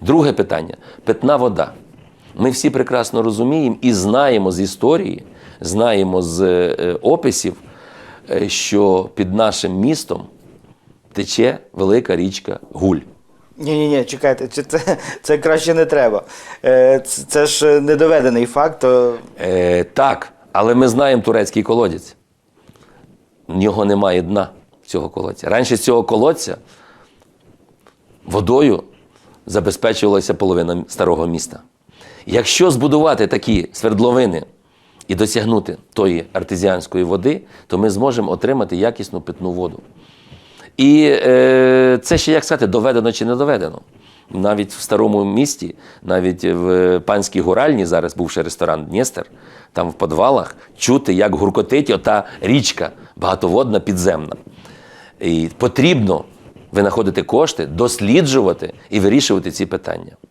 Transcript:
Друге питання питна вода. Ми всі прекрасно розуміємо і знаємо з історії, знаємо з е, описів, е, що під нашим містом тече велика річка Гуль. Ні, ні, ні, чекайте, чи це, це краще не треба. Е, Це, це ж недоведений факт. То... Е, так, але ми знаємо турецький колодязь. В нього немає дна цього колодця. Раніше з цього колодця водою забезпечувалася половина старого міста. Якщо збудувати такі свердловини і досягнути тої артезіанської води, то ми зможемо отримати якісну питну воду. І е, це ще як сказати, доведено чи не доведено. Навіть в старому місті, навіть в панській гуральні, зараз бувши ресторан Дністер, там в підвалах чути, як гуркотить ота річка багатоводна підземна. І потрібно винаходити кошти, досліджувати і вирішувати ці питання.